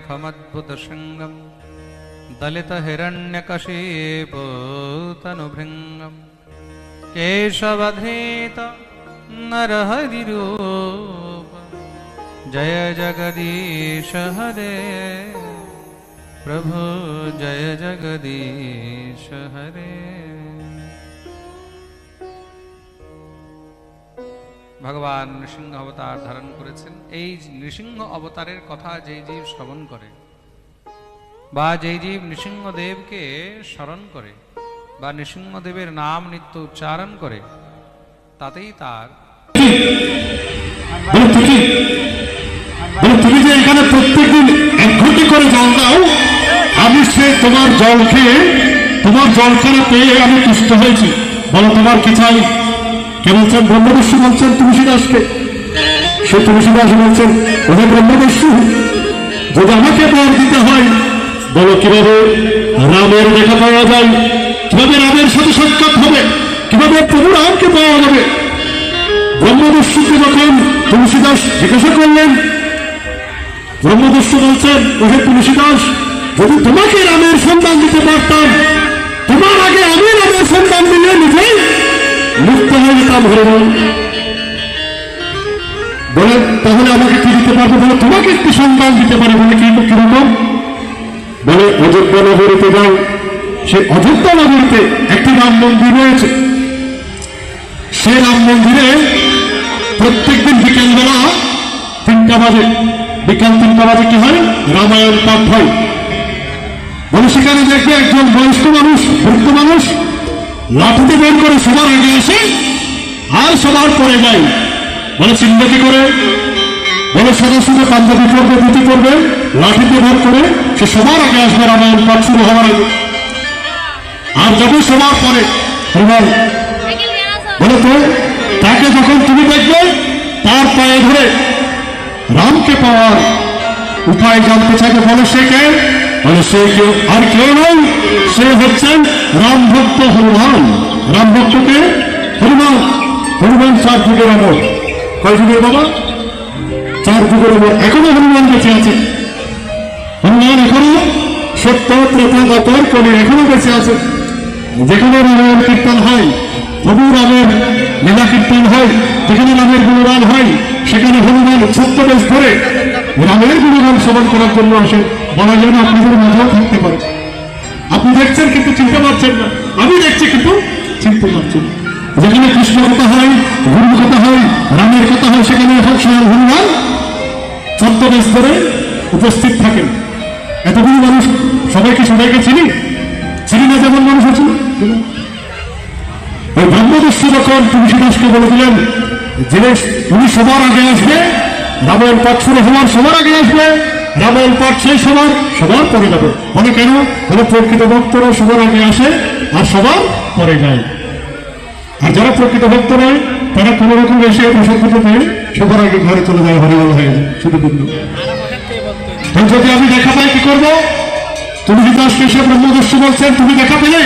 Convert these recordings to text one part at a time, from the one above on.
हिरण्यखमद्भुतशृङ्गम् दलितहिरण्यकशीपोतनुभृङ्गम् केशवधेत नरहरिरूप जय जगदीश हरे प्रभु जय जगदीश हरे ভগবান নৃসিংহ অবতার ধারণ করেছেন। এই নৃসিংহ অবতারের কথা যেই জীব শ্রবণ করে বা যেই জীব নৃসিংহদেবকে স্মরণ করে বা নৃসিংহদেবের নাম নিত্য উচ্চারণ করে, তাতেই তার এখানে প্রত্যেকদিন এক ঘটি করে জল দাও, আমি সে তোমার জল খেয়ে তোমার জল খানা পেয়ে আমি তুষ্ট হয়েছি। বলো, তোমার কি চাই? কে বলছেন ব্রহ্মদস্যু বলছেন তুলসী দাসকে সে তুলসী দাস বলছেন ওদের ব্রহ্মদস্যু যদি আমাকে বর দিতে হয়, বলো কীভাবে রামের দেখা পাওয়া যায়? কীভাবে রামের সাথে সাক্ষাৎ হবে? কীভাবে প্রভু রামকে পাওয়া যাবে? ব্রহ্মদস্যুকে যখন তুলসীদাস জিজ্ঞাসা করলেন ব্রহ্মদস্যু বলছেন, ওহে তুলসীদাস, যদি তোমাকে রামের সন্তান দিতে পারতাম, তোমার আগে আমি রামের সন্তান দিলে নিজেই মুক্ত যেতাম হরিবল। বলে, তাহলে আমাকে কি দিতে পারবে বলে? তোমাকে একটি সন্তান দিতে পারে বলে কি কীরকম বলে, অযোধ্যা নগরীতে যাও। সে অযোধ্যা নগরীতে একটি রাম মন্দির রয়েছে। সে রাম মন্দিরে প্রত্যেকদিন বিকেলবেলা তিনটা বাজে, বিকাল তিনটা বাজে কি হয়? রামায়ণ পাঠ হয়। বলে, সেখানে দেখবে একজন বয়স্ক মানুষ, বৃদ্ধ মানুষ লাঠিতে বের করে সবার আগে আসে আর সবার পরে যায়। বলে চিন্তা কি করে? বলে সাদা সুদে পাঞ্জাবি করবে ধুতি করবে লাঠিতে বের করে সে সবার আগে আসবে রামায়ণ পাঠ শুরু হওয়ার আগে। আর যবে সবার পরে, হরিবল, বলে, তো, তাকে যখন তুমি দেখবে, তার পায়ে ধরে রামকে পাওয়ার উপায় জানতে চাইবে বলে সে কে? বলে সে কেউ আর কেউ নয়, সে হচ্ছেন রাম ভক্ত হনুমান। রাম ভক্তকে হনুমান হনুমান চার যুগের অমর। কয় যুগের বাবা? চার যুগের অমর। এখনও হনুমান বেঁচে আছে। হনুমান এখনও সত্য ত্রেতা গতর কলি এখনও বেঁচে আছে। যেখানে রামের কীর্তন হয় প্রভু রামের লীলা কীর্তন হয়, যেখানে রামের গুণগান হয়, সেখানে হনুমান ছত্রবেশ ধরে রামের গুণগান শ্রবণ করার জন্য আসে। বলা যায় না আপনাদের মাঝেও থাকতে পারে। আপনি দেখছেন কিন্তু চিনতে পারছেন না। আমি দেখছি কিন্তু চিনতে পারছেন। যেখানে কৃষ্ণ কথা হয়, গুরু কথা হয়, রামের কথা হয়, সেখানে এখন স্বয়ং হনুমান ছত্রবেশ ধরে উপস্থিত থাকেন। এতগুলো মানুষ, সবাইকে সবাইকে চিনি? চিনি না যেমন মানুষ আছে ওই ব্রহ্মদস্যু যখন তুলসী দাসকে বলে দিলেন, যে উনি সবার আগে আসবে রামায়ণ পাঠ শুরু হওয়ার সবার আগে আসবে। রামায়ণ পাঠ শেষ হওয়ার সবার পরে যাবে। মানে কেন? বলে প্রকৃত ভক্তরা সবার আগে আসে আর সবার পরে যায়। আর যারা প্রকৃত ভক্ত নয়, তারা কোনো রকম এসে প্রসঙ্গত পেয়ে সবার আগে ঘরে চলে যায়, হরিবল হয়ে যায়, শুধু বিন্দু তো যদি আমি দেখা পাই, কি করব? তুমি দাসকে সে ব্রহ্মদস্যু বলছেন, তুমি দেখা পেলে?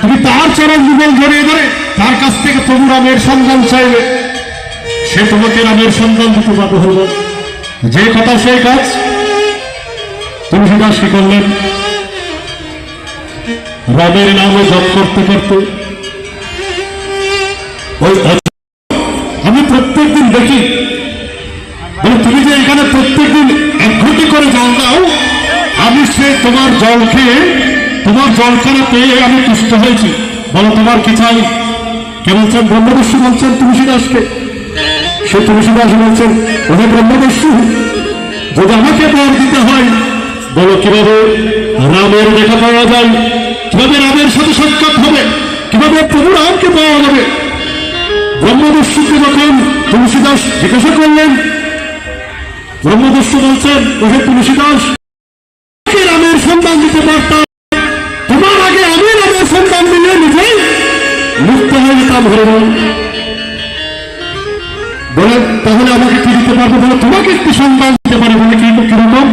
তুমি তার চরণ যুগল ধরে ধরে, তার কাছ থেকে প্রভু রামের সন্ধান চাইবে সে তোমাকে রামের সন্ধান দিতে পারবে হল যে কথা সেই কাজ তুলসী দাস কি করলেন রামের নামে জপ করতে করতে ওই আমি প্রত্যেকদিন দেখি, বলে তুমি যে এখানে প্রত্যেকদিন এক ঘটি করে জল দাও, আমি সে তোমার জল খেয়ে, তোমার জল খানা পেয়ে আমি তুষ্ট হয়েছি। বলো, তোমার কি চাই? কে বলছেন? ব্রহ্মদস্যু বলছেন তুলসী দাসকে। সে তুলসী দাস বলছেন ওদের ব্রহ্মদস্যু যদি আমাকে বর দিতে হয়, বলো কীভাবে রামের দেখা পাওয়া যায়, কীভাবে রামের সাথে সাক্ষাৎ হবে, কীভাবে প্রভু রামকে পাওয়া যাবে? ব্রহ্মদস্যুকে যখন তুলসী দাস জিজ্ঞাসা করলেন ব্রহ্মদস্যু বলছেন, ওহে তুলসী দাস আমাকে রামের সন্তান দিতে পারতাম। তোমার আগে আমি রামের সন্তান দিলে নিজেই মুক্ত হয়ে যেতাম হরিবল বলে, তাহলে আমাকে কি দিতে পারবে বলে? তোমাকে একটি সন্তান দিতে পারে বলে কি কীরকম?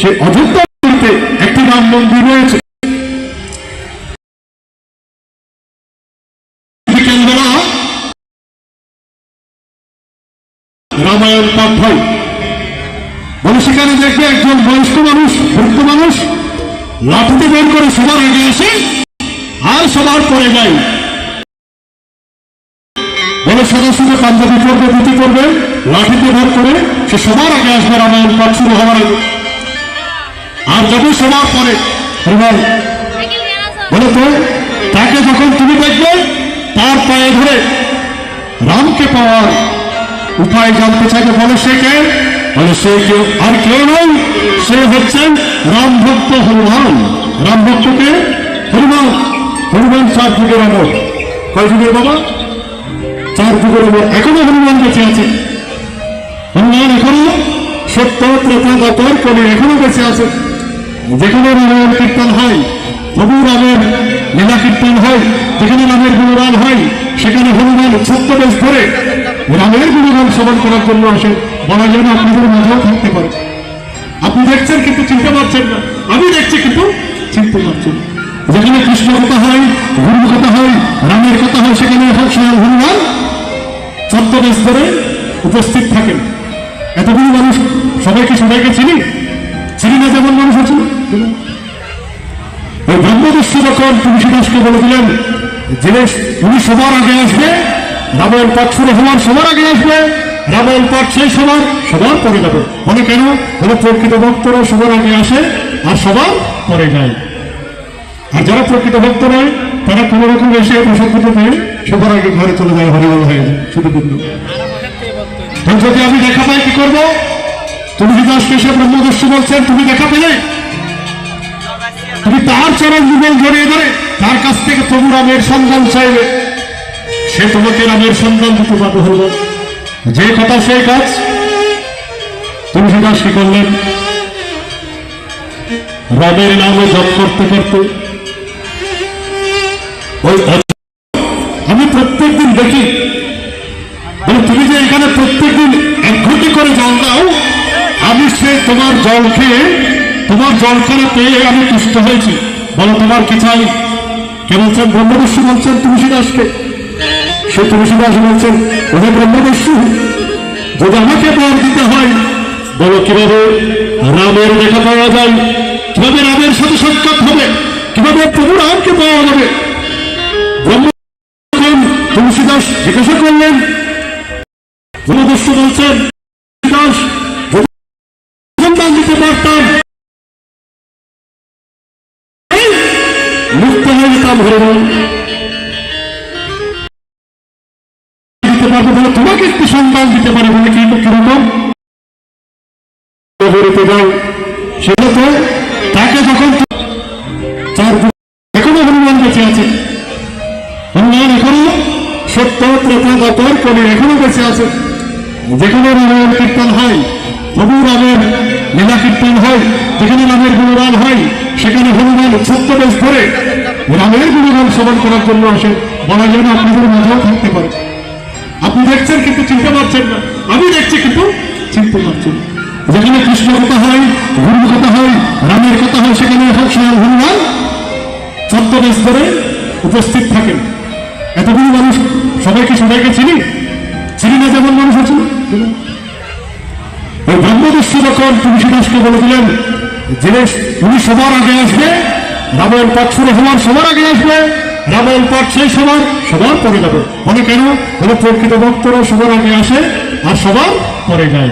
সে অযোধ্যা একটি রাম মন্দির রয়েছে। রামায়ণ পাঠ হয়। বলে সেখানে দেখবে একজন বয়স্ক মানুষ, বৃদ্ধ মানুষ, লাঠিতে বের করে সবার আগে আসে, আর সবার পরে যায়। সাদা শুধু পাঞ্জাবি করবে ধুতি করবে লাঠিতে বের করে সে সবার আগে আসবে রামায়ণ পাঠ শুরু হওয়ার আগে। আর যখন সবার পরে বলে তো, তাকে যখন তুমি দেখবে, তার পায়ে ধরে রামকে পাওয়ার উপায় জানতে চাইবে, বলে সে কে? বলে সে কেউ, আর কেউ নয়, সে হচ্ছেন রাম ভক্ত হনুমান। রাম ভক্তকে হনুমান হনুমান চার যুগের আমর কয় যুগের বাবা? চার আমর এখনও হনুমান বেঁচে আছে। হনুমান এখনও সত্য ত্রেতা গতর কলে এখনও বেঁচে আছে। যেখানে রামায়ণ কীর্তন হয় প্রভু রামের লীলা কীর্তন হয়, যেখানে রামের গুণগান হয়, সেখানে হনুমান ছত্রবেশ ধরে রামের গুণগান শ্রবণ করার জন্য আসে। বলা যেন আপনাদের মাঝেও থাকতে পারে। আপনি দেখছেন কিন্তু চিনতে পারছেন না। আমি দেখছি কিন্তু চিনতে পারছেন যেখানে কৃষ্ণ কথা হয়, গুরু কথা হয়, রামের কথা হয়, সেখানে স্বয়ং হনুমান ছত্রবেশ ধরে উপস্থিত থাকেন। এতগুলো মানুষ সবাইকে সবাইকে চিনি? চিনি না যেমন মানুষ আছে। ওই ব্রহ্মদস্যু যখন তুলসী দাসকে বলে দিলেন যে উনি সবার আগে আসবে, রামায়ণ পাঠ শুরু হওয়ার সবার আগে আসবে, রামায়ণ পাঠ সেই সবার সবার পরে যাবে। বলে কেন? বলে প্রকৃত ভক্তরা সবার আগে আসে আর সবার পরে যায়। আর যারা প্রকৃত ভক্ত নয়, তারা কোনো রকম এসে প্রসাদ পেয়ে সবার আগে ঘরে চলে যায় হরিবল হয়ে শুধু বিন্দু। যদি আমি দেখা পাই, কি করব? তুলসী দাসকে সে ব্রহ্মদস্যু বলছেন, তুমি দেখা পেলে? তুমি তার চরণ যুগল জড়িয়ে ধরে, তার কাছ থেকে প্রভু রামের সন্ধান চাইবে। সে তোমাকে রামের সন্ধান দিতে বাধ্য হল যে কথা সেই কাজ তুলসী দাস কি করলেন রামের নামে জপ করতে করতে, ওই আমি প্রত্যেকদিন দেখি। তুমি যে এখানে প্রত্যেকদিন এক ঘটি করে জল দাও, আমি সে তোমার জল খেয়ে, তোমার জল খেয়ে পেয়ে আমি তুষ্ট হয়েছি। বলো, তোমার কি চাই? কে বলছেন? ব্রহ্মদস্যু বলছেন তুলসী দাসকে সে তুলসী দাস বলছেন ওদের ব্রহ্মদস্যু যদি আমাকে বর দিতে হয়, বলো কীভাবে রামের দেখা পাওয়া যায়, কীভাবে রামের সাথে সাক্ষাৎ হবে, কীভাবে প্রভু রামকে পাওয়া যাবে? দাস জিজ্ঞাসা করলেন বলছেন? তোমাকে একটি সন্তান দিতে পারে বলে কি কীরকম যাও। সেটা তো তাকে যখন গতর কলে এখনও বেঁচে আছে। যেখানে রামায়ণ কীর্তন হয় প্রভু রামের লীলা কীর্তন হয়, যেখানে রামের গুণগান হয়, সেখানে হনুমান ছত্রবেশ ধরে রামের গুণগান শ্রবণ করার জন্য আসে। বলা যেন আপনাদের মাঝেও থাকতে পারে। আপনি দেখছেন কিন্তু চিনতে পারছেন না। আমি দেখছি কিন্তু চিনতে পারছেন না। যেখানে কৃষ্ণ কথা হয়, গুরু কথা হয়, রামের কথা হয়, সেখানে স্বয়ং হনুমান ছত্রবেশ ধরে উপস্থিত থাকেন। এতগুলো মানুষ সবাইকে সবাইকে চিনি? চিনি না যেমন মানুষ আছে। ওই ব্রহ্মদস্যু যখন তুলসী দাসকে বলে যে উনি সবার আগে আসবে, রামায়ণ পাঠ শুরু হওয়ার সবার আগে আসবে, রামায়ণ পাঠ সেই সবার সবার পরে যাবে। বলে কেন? বলে প্রকৃত ভক্তরা সবার আগে আসে আর সবার পরে যায়।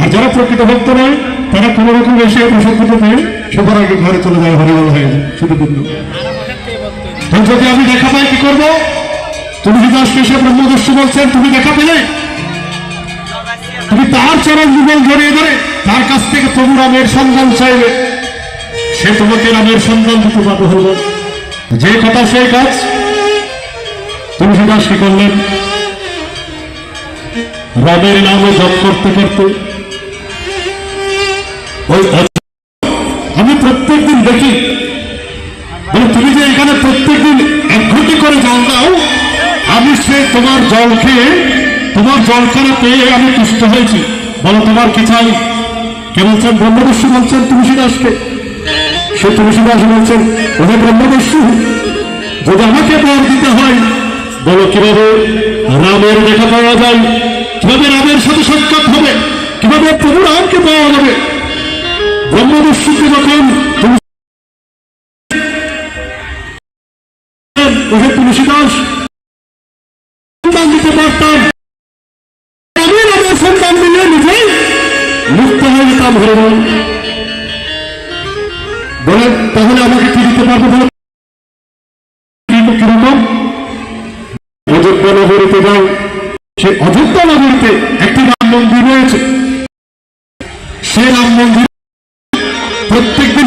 আর যারা প্রকৃত ভক্ত নয়, তারা কোনো রকম এসে প্রসাদ পেয়ে সবার আগে ঘরে চলে যায়, হরিবল হয়ে যায়, শুধু বিন্দু তো যদি আমি দেখা পাই, কি করব? তুলসী দাসকে সে ব্রহ্মদস্যু বলছেন, তুমি দেখা পেলে? তুমি তার চরণ যুগল জড়িয়ে ধরে, তার কাছ থেকে প্রভু রামের সন্ধান চাইবে সে তোমাকে রামের সন্ধান দিতে বাধ্য হল। যে কথা সেই কাজ তুলসী দাস কি করলেন, রামের নামে জপ করতে করতে, ওই এখানে প্রত্যেকদিন এক ঘটি করে জল দাও। আমি সে তোমার জল খেয়ে, তোমার জল খেয়ে পেয়ে আমি তুষ্ট হয়েছি। বলো, তোমার কি চাই? কে বলছেন? ব্রহ্মদস্যু বলছেন, তুলসী দাসকে সে তুলসী দাস বলছেন ওদের ব্রহ্মদস্যু যদি আমাকে বর দিতে হয়, বলো কীভাবে রামের দেখা পাওয়া যায়? কীভাবে রামের সাথে সাক্ষাৎ হবে? কীভাবে প্রভু রামকে পাওয়া যাবে? ব্রহ্মদস্যুকে যখন ওহে তুলসী দাস দিতে পারতাম আমি রামের সন্তান দিলে নিজেই মুক্ত হয়ে যেতাম হরে বল তাহলে আমাকে কি দিতে পারব বলে কীরকম? অযোধ্যা অযোধ্যা নগরীতে একটি রাম মন্দির রয়েছে। সে রাম মন্দির প্রত্যেকদিন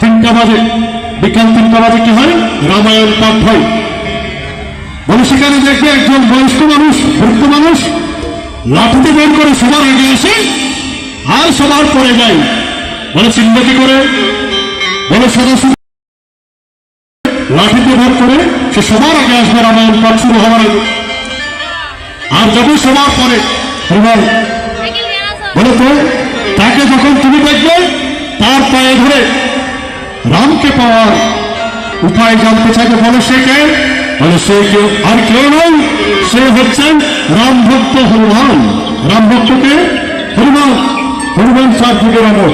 তিনটা বাজে। বিকাল তিনটা বাজে কি হয়? রামায়ণ পাঠ হয়। বলে সেখানে দেখবে একজন বয়স্ক মানুষ বৃদ্ধ মানুষ, লাঠিতে বের করে সবার আগে এসে আর সবার পরে যায়। বলে চিন্তা কি করে? বলে সদস্য লাঠিতে ভর করে সে সবার আগে আসবে, রামায়ণ পাঠ শুরু হওয়ার আগে। আর যখন সবার পরে বলে তো, তাকে যখন তুমি দেখবে, তার পায়ে ধরে রামকে পাওয়ার উপায় জানতে চাইবে বলে সে কে? বলে সে কেউ আর কেউ নয়, সে হচ্ছেন রাম ভক্ত হনুমান। রাম ভক্তকে হনুমান। হনুমান চার যুগের অমর।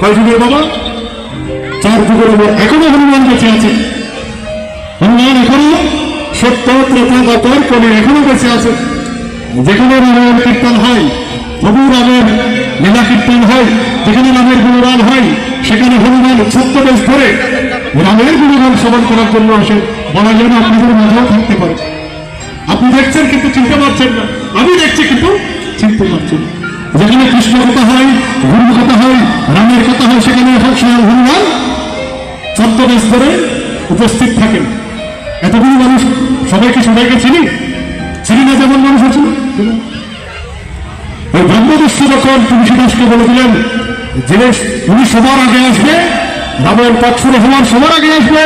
কয় যুগের বাবা? চার যুগের অমর। এখনও হনুমান বেঁচে আছে। হনুমান এখনও সত্য ত্রেতা গতর কলে এখনও বেঁচে আছে। যেখানে রামের কীর্তন হয় প্রভু রামের লীলা কীর্তন হয়, যেখানে রামের গুণগান হয় সেখানে হনুমান ছত্রবেশ ধরে রামের গুণগান শ্রবণ করার জন্য আসে। বলা যেন আপনাদের মাঝেও থাকতে পারে। আপনি দেখছেন কিন্তু চিনতে পারছেন না। আমি দেখছি কিন্তু চিনতে পারছেন না। যেখানে কৃষ্ণ কথা হয়, গুরু কথা হয়, রামের কথা হয়, সেখানে হনুমান ছত্রবেশ ধরে উপস্থিত থাকেন। এতগুলো মানুষ সবাইকে সবাইকে চিনি? চিনি না যেমন মানুষ আছে। ওই ব্রহ্মদস্যু যখন তুলসী দাসকে বলে দিলেন যে উনি সবার আগে আসবে, রামায়ণ পাঠ শুরু হওয়ার সবার আগে আসবে,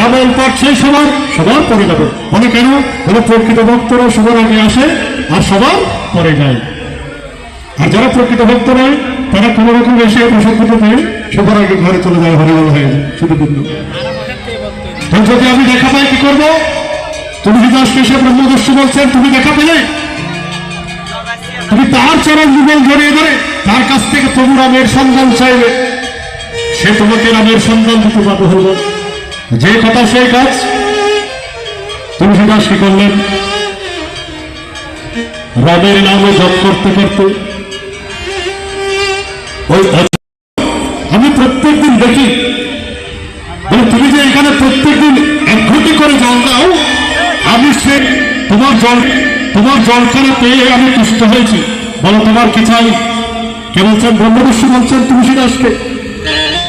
রামায়ণ পাঠ শেষ হওয়ার সবার পরে যাবে। মানে কেন? বলে প্রকৃত ভক্তরা সবার আগে আসে আর সবার পরে যায়। আর যারা প্রকৃত ভক্ত নয়, তারা কোনো রকম এসে প্রসঙ্গত পেয়ে সবার আগে ঘরে চলে যায় হরিবল হয়ে যায়, শুধু কিন্তু। যদি আমি দেখা পাই, কি করব? তুমি যদি আজকে এসে ব্রহ্মদস্যু বলছেন, তুমি দেখা পেলে? তুমি তার চরণ যুগল জড়িয়ে ধরে তার কাছ থেকে প্রভু রামের সন্ধান চাইবে। সে তোমাকে রামের সন্ধান দিতে পারবে হল যে কথা সেই কাজ। তুমি কি করলেন রামের নামে জপ করতে করতে ওই আমি প্রত্যেকদিন দেখি। বলে, তুমি যে এখানে প্রত্যেকদিন এক ঘটি করে জল দাও, আমি সে তোমার জল তোমার জলখানা পেয়ে আমি তুষ্ট হয়েছি। বলো, তোমার কি চাই? কে বলছেন ব্রহ্মদস্যু বলছেন তুলসী দাসকে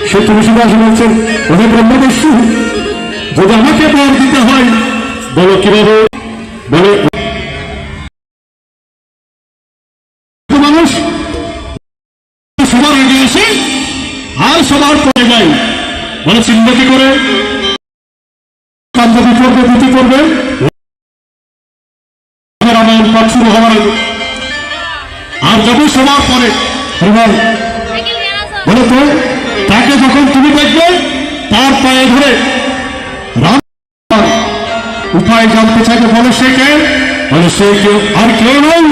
সে তুলসী দাস বলছেন ওদের ব্রহ্মদস্যু যদি আমাকে বর দিতে হয়, বলো কীভাবে? বলে মানুষ সবার আগে যায়। চিন্তা কি করে? পাঠ শুরু হওয়ার আগে। আর যখন সবার পরে হরিবল বলে তো, তাকে যখন তুমি দেখবে, তার পায়ে ধরে উপায় জানতে চাইবে। বলে, সে কে? বলে, সে কেউ আর কেউ নয়,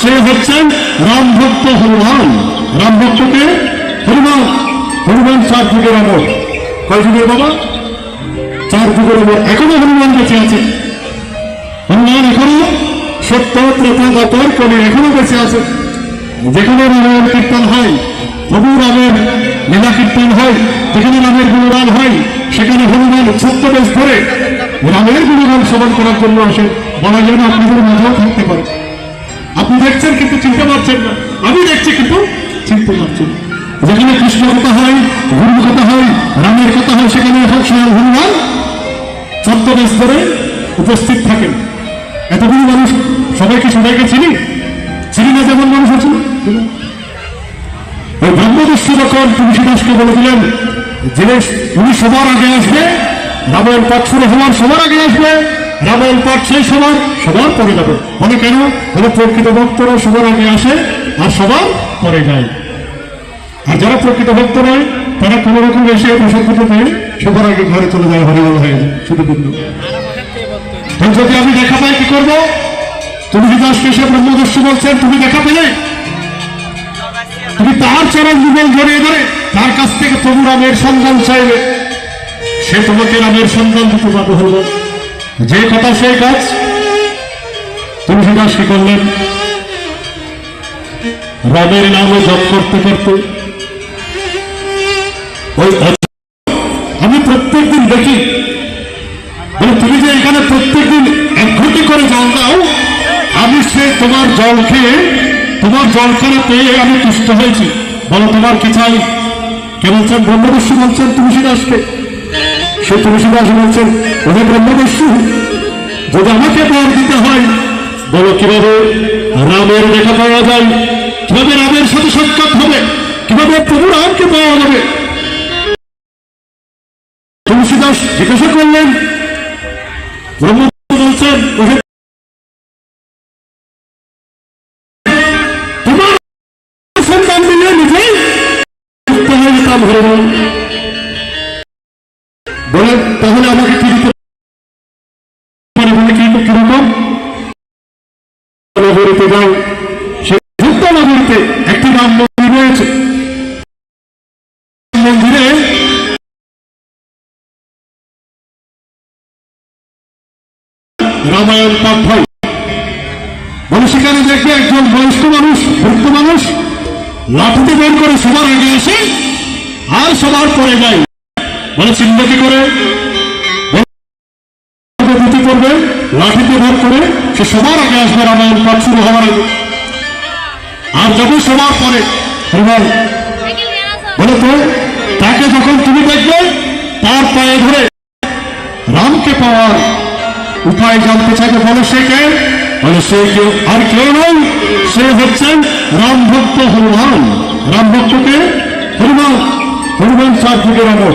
সে হচ্ছেন রাম ভক্ত হনুমান। রাম ভক্তকে হনুমান। হনুমান চার যুগের অমর। কয় যুগের বাবা? চার যুগের অমর। এখনও হনুমান বেঁচে আছে। হনুমান এখনও সত্য, ত্রেতা কলে এখনও বেঁচে আছে। যেখানে রামের কীর্তন হয় প্রভু রামের লীলা কীর্তন হয়, যেখানে রামের গুণগান হয়, সেখানে হনুমান ছত্রবেশ ধরে রামের গুণগান শ্রবণ করার জন্য আসে। বলা যেন আপনাদের মাঝেও থাকতে পারে। আপনি দেখছেন কিন্তু চিনতে পারছেন না। আমি দেখছি কিন্তু চিনতে পারছেন না। যেখানে কৃষ্ণ কথা হয়, গুরু কথা হয়, রামের কথা হয়, সেখানে হনুমান ছত্রবেশ ধরে উপস্থিত থাকেন। এতগুলো মানুষ সবাইকে সবাইকে চিনি? চিনি না যেমন মানুষ আছে ওই সবার আগে সবার আগে পাঠ হওয়ার সবার পরে মানে কেন? বলে প্রকৃত আর সবার পরে যায়। আর যারা প্রকৃত ভক্ত নয়, তারা কোনো রকম এসে প্রসঙ্গত পেয়ে সবার আগে ঘরে চলে যায়, হরিবল হয়ে শুধু তখন যদি আমি দেখা পাই, কি করব? তুমি তুলসীদাসকে সে ব্রহ্মদস্যু বলছেন, তুমি দেখা পেলে? তুমি তার চরণ যুগল জড়িয়ে ধরে তার কাছ থেকে প্রভু রামের সন্ধান চাইবে। সে তোমাকে রামের সন্ধান দিতে বাধ্য হল। যে কথা সেই কাজ। তুমি তুলসীদাস কি করলেন রামের নামে জপ করতে করতে ওই আমি প্রত্যেকদিন দেখি। বলে, তুমি যে এখানে প্রত্যেকদিন এক ঘটি করে জল দাও, আমি সে তোমার জল খেয়ে তোমার জল খেয়ে পেয়ে আমি তুষ্ট হয়েছি। বলো, তোমার কি চাই? কে বলছেন? ব্রহ্মদস্যু বলছেন, তুলসীদাসকে। সে তুলসীদাস বলছেন ওদের ব্রহ্মদস্যু যদি আমাকে বর দিতে হয়, বলো কীভাবে রামের দেখা পাওয়া যায়? কীভাবে রামের সাথে সাক্ষাৎ হবে? কীভাবে প্রভু রামকে পাওয়া যাবে? তুলসীদাস জিজ্ঞাসা করলেন ব্রহ্ম বলছেন হয়ে যেতাম হরে বলে তাহলে আমাকে কি দিতে নগরীতে যাও সে যুক্ত একটি রাম মন্দির রয়েছে। মন্দিরে রামায়ণ পাঠ হয়। বলে, সেখানে দেখবে একজন বয়স্ক মানুষ, বৃদ্ধ মানুষ, লাঠিতে বের করে সবার আগে আসে আর সবার পরে যায়। বলে চিহ্ন কি করে? করবে লাঠিতে করে সে সবার আগে আসবে রামায়ণ পাঠ শুরু আর যখন সবার পরে বলে তো, তাকে যখন তুমি দেখবে, তার পায়ে ধরে রামকে পাওয়ার উপায় জানতে চাইবে। বলে সে কে? বলে সে কেউ, আর কেউ নয়, সে হচ্ছেন রাম ভক্ত হনুমান। রাম ভক্তকে হনুমান হনুমান চার যুগের অমর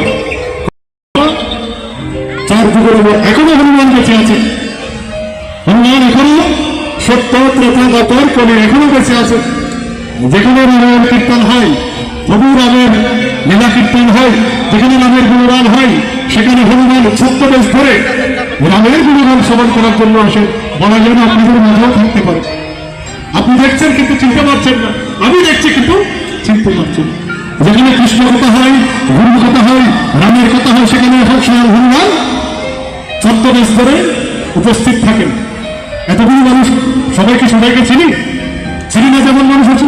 চার যুগের অমর এখনও হনুমান বেঁচে আছে। হনুমান এখনও সত্য ত্রেতা গতর কলে এখনও বেঁচে আছে। যেখানে রামের কীর্তন হয়, প্রভু রামের লীলা কীর্তন হয়, যেখানে রামের গুণগান হয়, সেখানে হনুমান ছত্রবেশ ধরে রামের গুণগান শ্রবণ করার জন্য আসে। বলা যেন আপনাদের মাঝেও থাকতে পারে। আপনি দেখছেন কিন্তু চিনতে পারছেন না। আমি দেখছি কিন্তু চিনতে পারছেন না। যেখানে কৃষ্ণ কথা হয়, গুরু কথা হয়, রামের কথা হয়, সেখানে স্বয়ং হনুমান। ছত্রবেশ ধরে উপস্থিত থাকেন। এতগুলো মানুষ সবাইকে সবাইকে চিনি? চিনি না যেমন মানুষ আছে।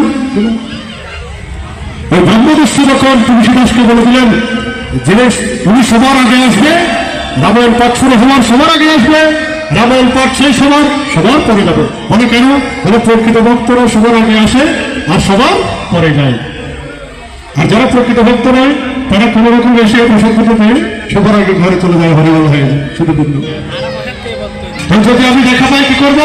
ওই ব্রহ্মদস্যু যখন তুলসীদাসকে বলে দিলেন, যে উনি সবার আগে আসবে, রামায়ণ পাঠ শুরু হওয়ার সবার আগে আসবে, রামায়ণ পাঠ সেই হওয়ার সবার পরে যাবে। বলে কেন? বলে প্রকৃত ভক্তরা সবার আগে আসে আর সবার পরে যায়। আর যারা প্রকৃত ভক্ত নয় তারা কোনো রকম এসে প্রসঙ্গত পেয়ে সবার আগে ঘরে চলে যায় হরিবল হয়ে যায় শুধু যদি আমি দেখা পাই কি করব?